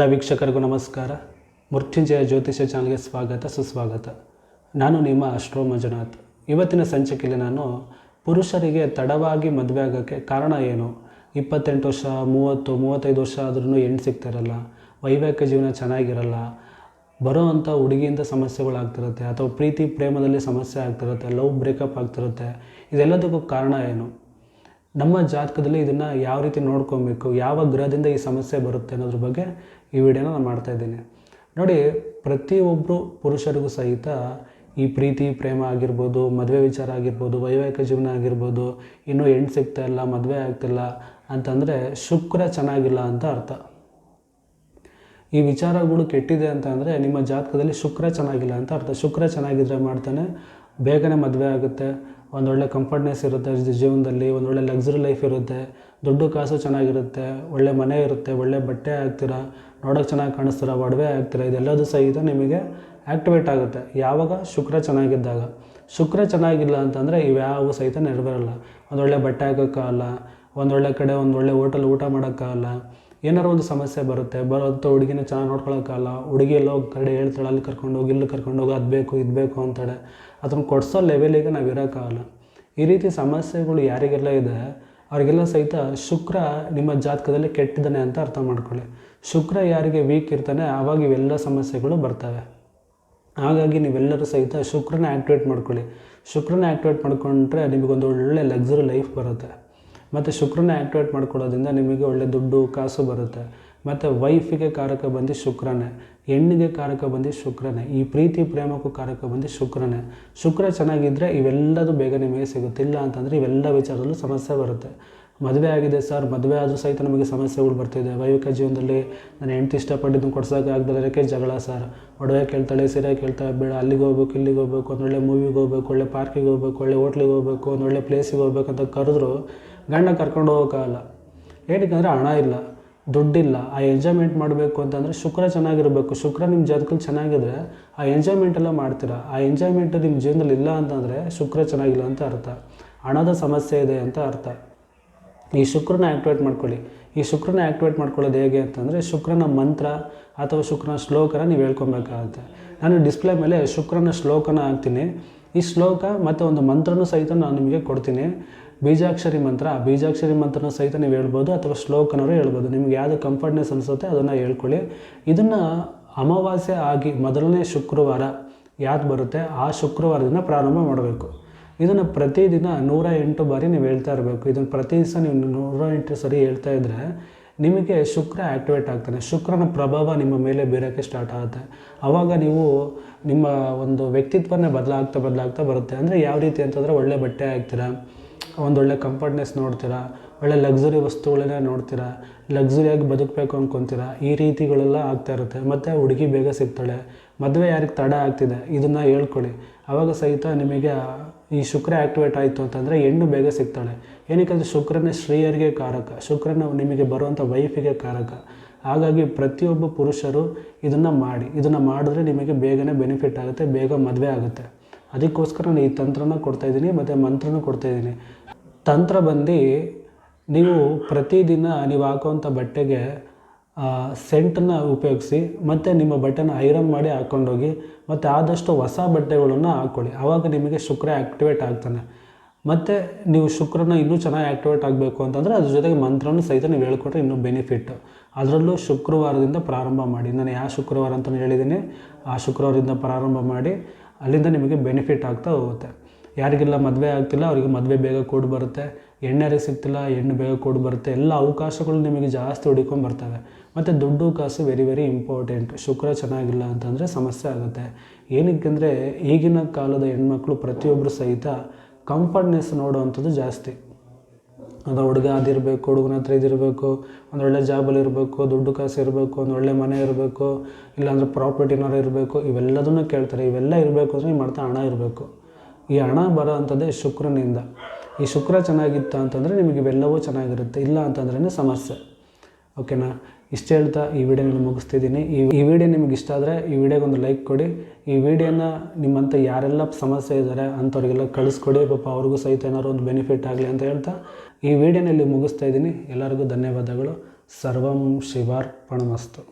ಎಲ್ಲ ವೀಕ್ಷಕರಿಗೂ ನಮಸ್ಕಾರ. ಮೃತ್ಯುಂಜಯ ಜ್ಯೋತಿಷ್ಯ ಚಾನಲ್ಗೆ ಸ್ವಾಗತ, ಸುಸ್ವಾಗತ. ನಾನು ನಿಮ್ಮ ಅಶ್ರೋ ಮಂಜುನಾಥ್. ಇವತ್ತಿನ ಸಂಚಿಕೆಯಲ್ಲಿ ನಾನು ಪುರುಷರಿಗೆ ತಡವಾಗಿ ಮದುವೆ ಆಗೋಕ್ಕೆ ಕಾರಣ ಏನು? ಇಪ್ಪತ್ತೆಂಟು ವರ್ಷ, ಮೂವತ್ತು, ಮೂವತ್ತೈದು ವರ್ಷ ಆದ್ರೂ ಹೆಣ್ಣು ಸಿಗ್ತಿರಲ್ಲ ವೈವಾಹಿಕ ಜೀವನ ಚೆನ್ನಾಗಿರಲ್ಲ, ಬರೋ ಅಂಥ ಹುಡುಗಿಯಿಂದ ಸಮಸ್ಯೆಗಳಾಗ್ತಿರುತ್ತೆ ಅಥವಾ ಪ್ರೀತಿ, ಪ್ರೇಮದಲ್ಲಿ ಸಮಸ್ಯೆ ಆಗ್ತಿರುತ್ತೆ, ಲವ್ ಬ್ರೇಕಪ್ ಆಗ್ತಿರುತ್ತೆ, ಇದೆಲ್ಲದಕ್ಕೂ ಕಾರಣ ಏನು? ನಮ್ಮ ಜಾತಕದಲ್ಲಿ ಇದನ್ನು ಯಾವ ರೀತಿ ನೋಡ್ಕೊಬೇಕು, ಯಾವ ಗ್ರಹದಿಂದ ಈ ಸಮಸ್ಯೆ ಬರುತ್ತೆ ಅನ್ನೋದ್ರ ಬಗ್ಗೆ ಈ ವಿಡಿಯೋನ ನಾನು ಮಾಡ್ತಾ ಇದ್ದೀನಿ. ನೋಡಿ ಪ್ರತಿಯೊಬ್ಬರು ಪುರುಷರಿಗೂ ಸಹಿತ ಈ ಪ್ರೀತಿ, ಪ್ರೇಮ ಆಗಿರ್ಬೋದು, ಮದುವೆ ವಿಚಾರ ಆಗಿರ್ಬೋದು, ವೈವಾಹಿಕ ಜೀವನ ಆಗಿರ್ಬೋದು, ಇನ್ನೂ ಹೆಣ್ಣು ಸಿಗ್ತಾ ಇಲ್ಲ, ಮದುವೆ ಆಗ್ತಿಲ್ಲ ಅಂತಂದರೆ ಶುಕ್ರ ಚೆನ್ನಾಗಿಲ್ಲ ಅಂತ ಅರ್ಥ. ಈ ವಿಚಾರಗಳು ಕೆಟ್ಟಿದೆ ಅಂತ ಅಂದರೆ ನಿಮ್ಮ ಜಾತಕದಲ್ಲಿ ಶುಕ್ರ ಚೆನ್ನಾಗಿಲ್ಲ ಅಂತ ಅರ್ಥ. ಶುಕ್ರ ಚೆನ್ನಾಗಿದ್ರೆ ಮಾಡ್ತಾನೆ, ಬೇಗನೆ ಮದುವೆ ಆಗುತ್ತೆ ಒಂದೊಳ್ಳೆ ಕಂಫರ್ಟ್ನೆಸ್ ಇರುತ್ತೆ ಜೀವನದಲ್ಲಿ, ಒಂದೊಳ್ಳೆ ಲಕ್ಸುರಿ ಲೈಫ್ ಇರುತ್ತೆ, ದುಡ್ಡು ಕಾಸು ಚೆನ್ನಾಗಿರುತ್ತೆ, ಒಳ್ಳೆ ಮನೆ ಇರುತ್ತೆ, ಒಳ್ಳೆ ಬಟ್ಟೆ ಹಾಕ್ತೀರಾ, ನೋಡೋಕೆ ಚೆನ್ನಾಗಿ ಕಾಣಿಸ್ತೀರ, ಒಡವೆ ಹಾಕ್ತೀರ, ಇದೆಲ್ಲದೂ ಸಹಿತ ನಿಮಗೆ ಆ್ಯಕ್ಟಿವೇಟ್ ಆಗುತ್ತೆ. ಯಾವಾಗ? ಶುಕ್ರ ಚೆನ್ನಾಗಿದ್ದಾಗ. ಶುಕ್ರ ಚೆನ್ನಾಗಿಲ್ಲ ಅಂತಂದರೆ ಇವ್ಯಾವು ಸಹಿತ ನೆರವೇರಲ್ಲ. ಒಂದೊಳ್ಳೆ ಬಟ್ಟೆ ಹಾಕೋಕ್ಕಾಗಲ್ಲ, ಒಂದೊಳ್ಳೆ ಕಡೆ ಒಂದೊಳ್ಳೆ ಹೋಟೆಲ್ ಊಟ ಮಾಡೋಕ್ಕಾಗಲ್ಲ ಏನಾರು ಒಂದು ಸಮಸ್ಯೆ ಬರುತ್ತೆ ಬರುತ್ತೆ ಹುಡುಗಿನ ಚೆನ್ನಾಗಿ ನೋಡ್ಕೊಳಕ್ಕಾಗಲ್ಲ, ಹುಡುಗಿ ಎಲ್ಲೋ ಕಡೆ ಹೇಳ್ತಾಳೆ, ಅಲ್ಲಿ ಕರ್ಕೊಂಡು ಹೋಗಿ, ಇಲ್ಲಿ ಕರ್ಕೊಂಡು ಹೋಗಿ, ಅದು ಬೇಕು, ಇದು ಬೇಕು ಅಂತಾಳೆ. ಅದನ್ನು ಕೊಡಿಸೋ ಲೆವೆಲಿಗೆ ನಾವು ಇರೋಕ್ಕಾಗಲ್ಲ. ಈ ರೀತಿ ಸಮಸ್ಯೆಗಳು ಯಾರಿಗೆಲ್ಲ ಇದೆ, ಅವರಿಗೆಲ್ಲ ಸಹಿತ ಶುಕ್ರ ನಿಮ್ಮ ಜಾತಕದಲ್ಲಿ ಕೆಟ್ಟಿದ್ದಾನೆ ಅಂತ ಅರ್ಥ ಮಾಡ್ಕೊಳ್ಳಿ. ಶುಕ್ರ ಯಾರಿಗೆ ವೀಕ್ ಇರ್ತಾನೆ ಆವಾಗ ಇವೆಲ್ಲ ಸಮಸ್ಯೆಗಳು ಬರ್ತವೆ. ಹಾಗಾಗಿ ನೀವೆಲ್ಲರೂ ಸಹಿತ ಶುಕ್ರನ ಆ್ಯಕ್ಟಿವೇಟ್ ಮಾಡ್ಕೊಳ್ಳಿ. ಶುಕ್ರನ ಆ್ಯಕ್ಟಿವೇಟ್ ಮಾಡ್ಕೊಂಡ್ರೆ ನಿಮಗೊಂದು ಒಳ್ಳೆ ಲಕ್ಸುರಿ ಲೈಫ್ ಬರುತ್ತೆ. ಮತ್ತು ಶುಕ್ರನ ಆ್ಯಕ್ಟಿವೇಟ್ ಮಾಡ್ಕೊಳ್ಳೋದ್ರಿಂದ ನಿಮಗೆ ಒಳ್ಳೆ ದುಡ್ಡು, ಕಾಸು ಬರುತ್ತೆ. ಮತ್ತು ವೈಫಿಗೆ ಕಾರಕ ಬಂದು ಶುಕ್ರನೇ, ಹೆಣ್ಣಿಗೆ ಕಾರಕ ಬಂದು ಶುಕ್ರನೇ, ಈ ಪ್ರೀತಿ, ಪ್ರೇಮಕ್ಕೂ ಕಾರಕ ಬಂದು ಶುಕ್ರನೇ. ಶುಕ್ರ ಚೆನ್ನಾಗಿದ್ದರೆ ಇವೆಲ್ಲದೂ ಬೇಗ ನಿಮಗೆ ಸಿಗುತ್ತಿಲ್ಲ ಅಂತಂದರೆ ಇವೆಲ್ಲ ವಿಚಾರದಲ್ಲೂ ಸಮಸ್ಯೆ ಬರುತ್ತೆ. ಮದುವೆ ಆಗಿದೆ ಸರ್, ಮದುವೆ ಆದರೂ ಸಹಿತ ನಮಗೆ ಸಮಸ್ಯೆಗಳು ಬರ್ತಿದೆ. ವೈವಿಕ ಜೀವನದಲ್ಲಿ ನಾನು ಹೆಂಡ್ತಿ ಇಷ್ಟಪಟ್ಟಿದ್ದು ಕೊಡ್ಸೋಕೆ ಆಗದಲ್ಲಕ್ಕೆ ಜಗಳ ಸರ್. ಒಡವೆ ಕೇಳ್ತಾಳೆ, ಸೀರೆ ಕೇಳ್ತಾಳೆ ಬೇಡ. ಅಲ್ಲಿಗೆ ಹೋಗ್ಬೇಕು, ಇಲ್ಲಿಗೆ ಹೋಗ್ಬೇಕು, ಒಂದೊಳ್ಳೆ ಮೂವಿಗೆ ಹೋಗ್ಬೇಕು, ಒಳ್ಳೆ ಪಾರ್ಕಿಗೆ ಹೋಗ್ಬೇಕು, ಒಳ್ಳೆ ಹೋಟ್ಲಿಗೆ ಹೋಗ್ಬೇಕು, ಒಂದೊಳ್ಳೆ ಪ್ಲೇಸಿಗೆ ಹೋಗ್ಬೇಕಂತ ಕರೆದ್ರು ಗಂಡ ಕರ್ಕೊಂಡು ಹೋಗೋಕ್ಕಾಗಲ್ಲ ಏನಕ್ಕಂದರೆ ಹಣ ಇಲ್ಲ, ದುಡ್ಡಿಲ್ಲ. ಆ ಎಂಜಾಯ್ಮೆಂಟ್ ಮಾಡಬೇಕು ಅಂತಂದರೆ ಶುಕ್ರ ಚೆನ್ನಾಗಿರಬೇಕು. ಶುಕ್ರ ನಿಮ್ಮ ಜಾತಕಲ್ಲಿ ಚೆನ್ನಾಗಿದ್ರೆ ಆ ಎಂಜಾಯ್ಮೆಂಟ್ ಎಲ್ಲ ಮಾಡ್ತೀರಾ? ಆ ಎಂಜಾಯ್ಮೆಂಟ್ ನಿಮ್ಮ ಜೀವನದಲ್ಲಿ ಇಲ್ಲ ಅಂತಂದರೆ ಶುಕ್ರ ಚೆನ್ನಾಗಿಲ್ಲ ಅಂತ ಅರ್ಥ. ಹಣದ ಸಮಸ್ಯೆ ಇದೆ ಅಂತ ಅರ್ಥ. ಈ ಶುಕ್ರನ ಆ್ಯಕ್ಟಿವೇಟ್ ಮಾಡ್ಕೊಳ್ಳಿ. ಈ ಶುಕ್ರನ ಆ್ಯಕ್ಟಿವೇಟ್ ಮಾಡ್ಕೊಳ್ಳೋದು ಹೇಗೆ ಅಂತಂದರೆ ಶುಕ್ರನ ಮಂತ್ರ ಅಥವಾ ಶುಕ್ರನ ಶ್ಲೋಕನ ನೀವು ಹೇಳ್ಕೊಬೇಕಾಗುತ್ತೆ. ನಾನು ಡಿಸ್ಪ್ಲೇ ಮೇಲೆ ಶುಕ್ರನ ಶ್ಲೋಕನ ಹಾಕ್ತೀನಿ. ಈ ಶ್ಲೋಕ ಮತ್ತು ಒಂದು ಮಂತ್ರನೂ ಸಹಿತ ನಾನು ನಿಮಗೆ ಕೊಡ್ತೀನಿ. ಬೀಜಾಕ್ಷರಿ ಮಂತ್ರ. ಬೀಜಾಕ್ಷರಿ ಮಂತ್ರನ ಸಹಿತ ನೀವು ಹೇಳ್ಬೋದು ಅಥವಾ ಶ್ಲೋಕನವರು ಹೇಳ್ಬೋದು. ನಿಮ್ಗೆ ಯಾವುದು ಕಂಫರ್ಟ್ನೆಸ್ ಅನಿಸುತ್ತೆ ಅದನ್ನು ಹೇಳ್ಕೊಳ್ಳಿ. ಇದನ್ನು ಅಮಾವಾಸ್ಯೆ ಆಗಿ ಮೊದಲನೇ ಶುಕ್ರವಾರ ಯಾವ್ದು ಬರುತ್ತೆ? ಆ ಶುಕ್ರವಾರದಿಂದ ಪ್ರಾರಂಭ ಮಾಡಬೇಕು. ಇದನ್ನು ಪ್ರತಿದಿನ ನೂರ ಎಂಟು ಬಾರಿ ನೀವು ಹೇಳ್ತಾ ಇರಬೇಕು. ಇದನ್ನು ಪ್ರತಿ ದಿವಸ ನೀವು ನೂರ ಎಂಟು ಸರಿ ಹೇಳ್ತಾ ಇದ್ದರೆ ನಿಮಗೆ ಶುಕ್ರ ಆ್ಯಕ್ಟಿವೇಟ್ ಆಗ್ತಾನೆ. ಶುಕ್ರನ ಪ್ರಭಾವ ನಿಮ್ಮ ಮೇಲೆ ಬೀರೋಕ್ಕೆ ಸ್ಟಾರ್ಟ್ ಆಗುತ್ತೆ. ಆವಾಗ ನೀವು ನಿಮ್ಮ ಒಂದು ವ್ಯಕ್ತಿತ್ವನೇ ಬದಲಾಗ್ತಾ ಬದಲಾಗ್ತಾ ಬರುತ್ತೆ. ಅಂದರೆ ಯಾವ ರೀತಿ ಅಂತಂದರೆ ಒಳ್ಳೆ ಬಟ್ಟೆ ಹಾಕ್ತೀರಾ? ಒಂದೊಳ್ಳೆ ಕಂಫರ್ಟ್ನೆಸ್ ನೋಡ್ತೀರಾ, ಒಳ್ಳೆ ಲಕ್ಸುರಿ ವಸ್ತುಗಳನ್ನೇ ನೋಡ್ತೀರಾ ಲಕ್ಸುರಿಯಾಗಿ ಬದುಕಬೇಕು ಅಂದ್ಕೊತೀರಾ ಈ ರೀತಿಗಳೆಲ್ಲ ಆಗ್ತಾ ಇರುತ್ತೆ. ಮತ್ತು ಹುಡುಗಿ ಬೇಗ ಸಿಗ್ತಾಳೆ. ಮದುವೆ ಯಾರಿಗೆ ತಡ ಆಗ್ತಿದೆ? ಇದನ್ನು ಹೇಳ್ಕೊಳ್ಳಿ. ಆವಾಗ ಸಹಿತ ನಿಮಗೆ, ಈ ಶುಕ್ರ ಆ್ಯಕ್ಟಿವೇಟ್ ಆಯಿತು ಅಂತಂದರೆ ಹೆಣ್ಣು ಬೇಗ ಸಿಗ್ತಾಳೆ. ಏನಕ್ಕೆ ಶುಕ್ರನೇ ಶ್ರೀಯರಿಗೆ ಕಾರಕ. ಶುಕ್ರನ ನಿಮಗೆ ಬರುವಂಥ ವೈಫಿಗೆ ಕಾರಕ. ಹಾಗಾಗಿ ಪ್ರತಿಯೊಬ್ಬ ಪುರುಷರು ಇದನ್ನು ಮಾಡಿ. ಇದನ್ನು ಮಾಡಿದ್ರೆ ನಿಮಗೆ ಬೇಗನೆ ಬೆನಿಫಿಟ್ ಆಗುತ್ತೆ, ಬೇಗ ಮದುವೆ ಆಗುತ್ತೆ. ಅದಕ್ಕೋಸ್ಕರ ನಾನು ಈ ತಂತ್ರನ ಕೊಡ್ತಾಯಿದ್ದೀನಿ ಮತ್ತು ಮಂತ್ರನೂ ಕೊಡ್ತಾಯಿದ್ದೀನಿ ತಂತ್ರ ಬಂದು ನೀವು ಪ್ರತಿದಿನ ನೀವು ಹಾಕುವಂಥ ಬಟ್ಟೆಗೆ ಸೆಂಟನ್ನು ಉಪಯೋಗಿಸಿ ಮತ್ತು ನಿಮ್ಮ ಬಟ್ಟೆನ ಐರನ್ ಮಾಡಿ ಹಾಕ್ಕೊಂಡೋಗಿ ಮತ್ತು ಆದಷ್ಟು ಹೊಸ ಬಟ್ಟೆಗಳನ್ನು ಹಾಕ್ಕೊಳ್ಳಿ ಆವಾಗ ನಿಮಗೆ ಶುಕ್ರ ಆ್ಯಕ್ಟಿವೇಟ್ ಆಗ್ತಾನೆ. ಮತ್ತು ನೀವು ಶುಕ್ರನ ಇನ್ನೂ ಚೆನ್ನಾಗಿ ಆ್ಯಕ್ಟಿವೇಟ್ ಆಗಬೇಕು ಅಂತಂದರೆ ಅದ್ರ ಜೊತೆಗೆ ಮಂತ್ರನೂ ಸಹಿತ ನೀವು ಹೇಳ್ಕೊಟ್ರೆ ಇನ್ನೂ ಬೆನಿಫಿಟ್. ಅದರಲ್ಲೂ ಶುಕ್ರವಾರದಿಂದ ಪ್ರಾರಂಭ ಮಾಡಿ. ನಾನು ಯಾವ ಶುಕ್ರವಾರ ಅಂತ ಹೇಳಿದ್ದೀನಿ. ಆ ಶುಕ್ರವಾರದಿಂದ ಪ್ರಾರಂಭ ಮಾಡಿ. ಅಲ್ಲಿಂದ ನಿಮಗೆ ಬೆನಿಫಿಟ್ ಆಗ್ತಾ ಹೋಗುತ್ತೆ. ಯಾರಿಗೆಲ್ಲ ಮದುವೆ ಆಗ್ತಿಲ್ಲ, ಅವರಿಗೆ ಮದುವೆ ಬೇಗ ಕೂಡಿ ಬರುತ್ತೆ. ಎಣ್ಣೆರಿಗೆ ಸಿಗ್ತಿಲ್ಲ ಹೆಣ್ಣು ಬೇಗ ಕೂಡಿ ಬರುತ್ತೆ. ಎಲ್ಲ ಅವಕಾಶಗಳು ನಿಮಗೆ ಜಾಸ್ತಿ ಹುಡುಕೊಂಡು ಬರ್ತವೆ. ಮತ್ತು ದುಡ್ಡು ಕಾಸು ವೆರಿ ವೆರಿ ಇಂಪಾರ್ಟೆಂಟ್ ಶುಕ್ರ ಚೆನ್ನಾಗಿಲ್ಲ ಅಂತಂದರೆ ಸಮಸ್ಯೆ ಆಗುತ್ತೆ. ಏನಕ್ಕೆಂದರೆ ಈಗಿನ ಕಾಲದ ಹೆಣ್ಮಕ್ಳು ಪ್ರತಿಯೊಬ್ಬರು ಸಹಿತ ಕಂಫರ್ಟ್ನೆಸ್ ನೋಡುವಂಥದ್ದು ಜಾಸ್ತಿ. ಅದು ಹುಡುಗ ಅದಿರಬೇಕು, ಹುಡುಗನ ಹತ್ರ ಇದಿರಬೇಕು, ಒಂದು ಒಳ್ಳೆ ಜಾಬಲ್ಲಿ ಇರಬೇಕು, ದುಡ್ಡು ಕಾಸು ಇರಬೇಕು, ಒಂದು ಒಳ್ಳೆ ಮನೆ ಇರಬೇಕು, ಇಲ್ಲಾಂದ್ರೆ ಪ್ರಾಪರ್ಟಿನಾರು ಇರಬೇಕು, ಇವೆಲ್ಲದನ್ನೂ ಕೇಳ್ತಾರೆ. ಇವೆಲ್ಲ ಇರಬೇಕು ಅಂದರೆ ನಿಮ್ಮ ಮಾಡ್ತಾ ಹಣ ಇರಬೇಕು. ಈ ಹಣ ಬರೋ ಅಂಥದ್ದೇ ಶುಕ್ರನಿಂದ. ಈ ಶುಕ್ರ ಚೆನ್ನಾಗಿತ್ತು ಅಂತಂದರೆ ನಿಮಗೆ ಇವೆಲ್ಲವೂ ಚೆನ್ನಾಗಿರುತ್ತೆ. ಇಲ್ಲ ಅಂತಂದ್ರೇ ಸಮಸ್ಯೆ. ಓಕೆನಾ ಇಷ್ಟು ಹೇಳ್ತಾ ಈ ವಿಡಿಯೋನ ಮುಗಿಸ್ತಿದ್ದೀನಿ. ಈ ಈ ವಿಡಿಯೋ ನಿಮಗೆ ಇಷ್ಟ ಆದರೆ ಈ ವಿಡಿಯೋಗೆ ಒಂದು ಲೈಕ್ ಕೊಡಿ. ಈ ವಿಡಿಯೋನ ನಿಮ್ಮಂಥ ಯಾರೆಲ್ಲ ಸಮಸ್ಯೆ ಇದ್ದಾರೆ ಅಂಥವ್ರಿಗೆಲ್ಲ ಕಳಿಸ್ಕೊಡಿ. ಪಾಪ ಅವ್ರಿಗೂ ಸಹಿತ ಏನಾದ್ರು ಒಂದು ಬೆನಿಫಿಟ್ ಆಗಲಿ ಅಂತ ಹೇಳ್ತಾ ಈ ವಿಡಿಯೋನಲ್ಲಿ ಮುಗಿಸ್ತಾ ಇದ್ದೀನಿ. ಎಲ್ಲರಿಗೂ ಧನ್ಯವಾದಗಳು. ಸರ್ವಂ ಶಿವಾರ್ಪಣಮಸ್ತು.